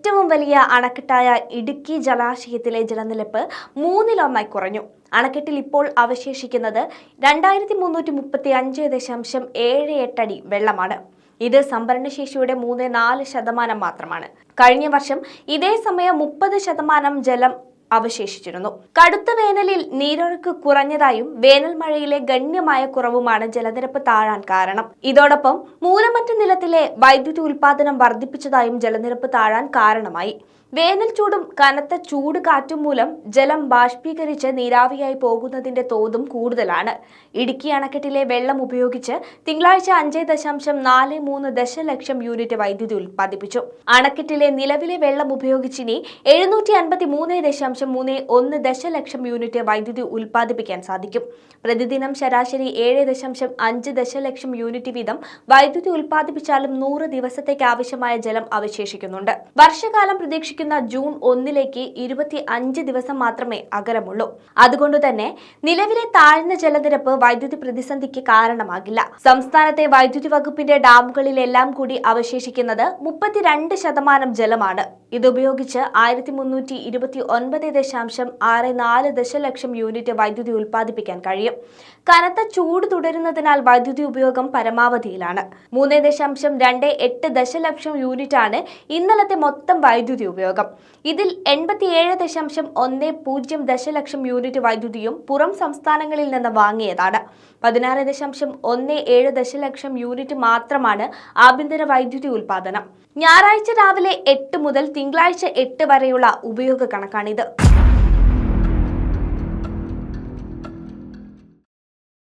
ഏറ്റവും വലിയ അണക്കെട്ടായ ഇടുക്കി ജലാശയത്തിലെ ജലനിരപ്പ് മൂന്നിലൊന്നായി കുറഞ്ഞു. അണക്കെട്ടിൽ ഇപ്പോൾ അവശേഷിക്കുന്നത് രണ്ടായിരത്തി മുന്നൂറ്റി മുപ്പത്തി അഞ്ച് ദശാംശം ഏഴ് എട്ടടി വെള്ളമാണ്. ഇത് സംഭരണശേഷിയുടെ മൂന്ന് നാല് ശതമാനം മാത്രമാണ്. കഴിഞ്ഞ വർഷം ഇതേ സമയം മുപ്പത് ശതമാനം ജലം അവശേഷിച്ചിരുന്നു. കടുത്ത വേനലിൽ നീരൊഴുക്ക് കുറഞ്ഞതായും വേനൽ മഴയിലെ ഗണ്യമായ കുറവുമാണ് ജലനിരപ്പ് താഴാൻ കാരണം. ഇതോടൊപ്പം മൂലമറ്റ നിലത്തിലെ വൈദ്യുതി ഉൽപാദനം വർദ്ധിപ്പിച്ചതായും ജലനിരപ്പ് താഴാൻ കാരണമായി. വേനൽ ചൂടും കനത്ത ചൂട് കാറ്റും മൂലം ജലം ബാഷ്പീകരിച്ച് നീരാവിയായി പോകുന്നതിന്റെ തോതും കൂടുതലാണ്. ഇടുക്കി അണക്കെട്ടിലെ വെള്ളം ഉപയോഗിച്ച് തിങ്കളാഴ്ച അഞ്ച് ദശാംശം നാല് മൂന്ന് ദശലക്ഷം യൂണിറ്റ് വൈദ്യുതി ഉൽപ്പാദിപ്പിച്ചു. അണക്കെട്ടിലെ നിലവിലെ വെള്ളം ഉപയോഗിച്ചിനി എഴുന്നൂറ്റി അൻപത്തി മൂന്ന് ദശാംശം മൂന്ന് ഒന്ന് ദശലക്ഷം യൂണിറ്റ് വൈദ്യുതി ഉൽപ്പാദിപ്പിക്കാൻ സാധിക്കും. പ്രതിദിനം ശരാശരി ഏഴ് ദശാംശം അഞ്ച് ദശലക്ഷം യൂണിറ്റ് വീതം വൈദ്യുതി ഉൽപ്പാദിപ്പിച്ചാലും നൂറ് ദിവസത്തേക്ക് ആവശ്യമായ ജലം അവശേഷിക്കുന്നുണ്ട്. വർഷകാലം പ്രതീക്ഷിക്കുന്ന ജൂൺ ഒന്നിലേക്ക് ഇരുപത്തി അഞ്ച് ദിവസം മാത്രമേ അകലമുള്ളൂ. അതുകൊണ്ട് തന്നെ നിലവിലെ താഴ്ന്ന ജലനിരപ്പ് വൈദ്യുതി പ്രതിസന്ധിക്ക് കാരണമാകില്ല. സംസ്ഥാനത്തെ വൈദ്യുതി വകുപ്പിന്റെ ഡാമുകളിലെല്ലാം കൂടി അവശേഷിക്കുന്നത് മുപ്പത്തിരണ്ട് ശതമാനം ജലമാണ്. ഇതുപയോഗിച്ച് ആയിരത്തി മുന്നൂറ്റി ഇരുപത്തി ഒൻപത് ദശാംശം ആറ് നാല് ദശലക്ഷം യൂണിറ്റ് വൈദ്യുതി ഉൽപ്പാദിപ്പിക്കാൻ കഴിയും. കനത്ത ചൂട് തുടരുന്നതിനാൽ വൈദ്യുതി ഉപയോഗം പരമാവധിയിലാണ്. മൂന്ന് ദശാംശം രണ്ട് എട്ട് ദശലക്ഷം യൂണിറ്റാണ് ഇന്നലത്തെ മൊത്തം വൈദ്യുതി ഉപയോഗം. ഇതിൽ എൺപത്തിയേഴ് ദശാംശം ഒന്ന് പൂജ്യം ദശലക്ഷം യൂണിറ്റ് വൈദ്യുതിയും പുറം സംസ്ഥാനങ്ങളിൽ നിന്ന് വാങ്ങിയതാണ്. പതിനാറ് ദശാംശം ഒന്ന് ഏഴ് ദശലക്ഷം യൂണിറ്റ് മാത്രമാണ് ആഭ്യന്തര വൈദ്യുതി ഉൽപാദനം. ഞായറാഴ്ച രാവിലെ എട്ട് മുതൽ തിങ്കളാഴ്ച എട്ട് വരെയുള്ള ഉപയോഗ കണക്കാണിത്.